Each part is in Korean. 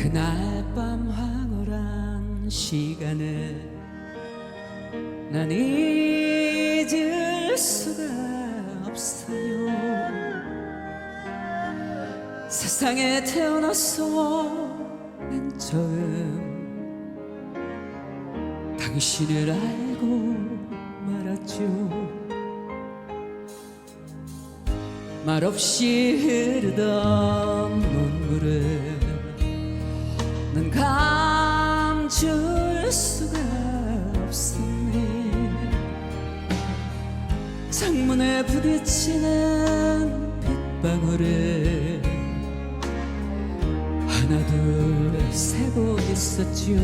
그날 밤 황홀한 시간을 난 잊을 수가 없어요. 세상에 태어나서 맨 처음 당신을 알고 말았죠. 말없이 흐르던 눈물을 난 감출 수가 없었네 창문에 부딪히는 빗방울을 하나 둘 세고 있었지요.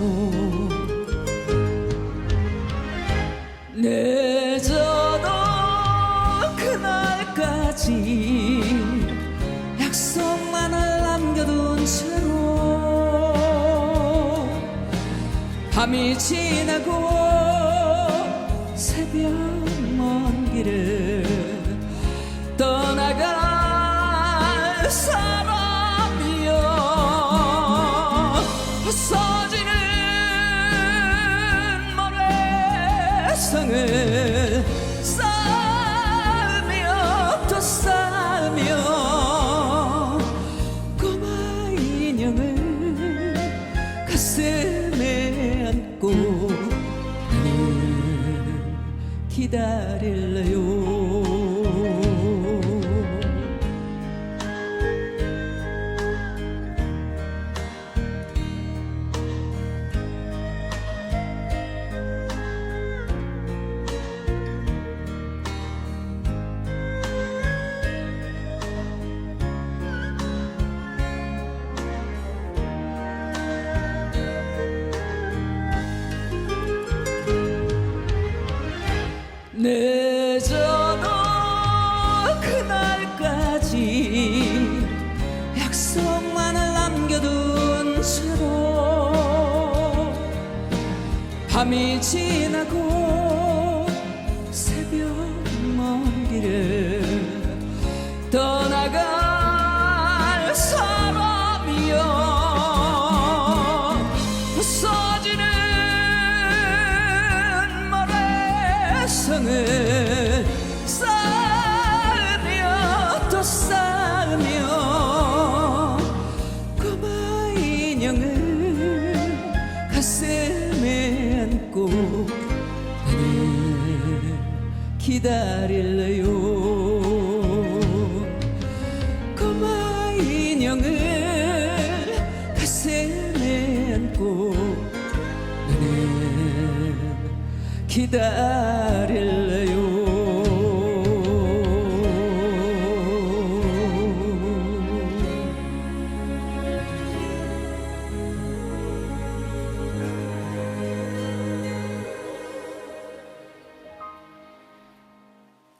늦어도 그날까지 약속만을 남겨둔 채 밤이 지나고 새벽 먼 길을 떠나갈 사람이여 헛서지는 모래성을 안고 기다릴래요 늦어도 그날까지 약속만을 남겨둔 채로 밤이 지나고 새벽 먼 길을 떠나갈 사람이여 부서지는 모래성을 기다릴래요? 꼬마 인형을 가슴에 안고 나는 기다릴래요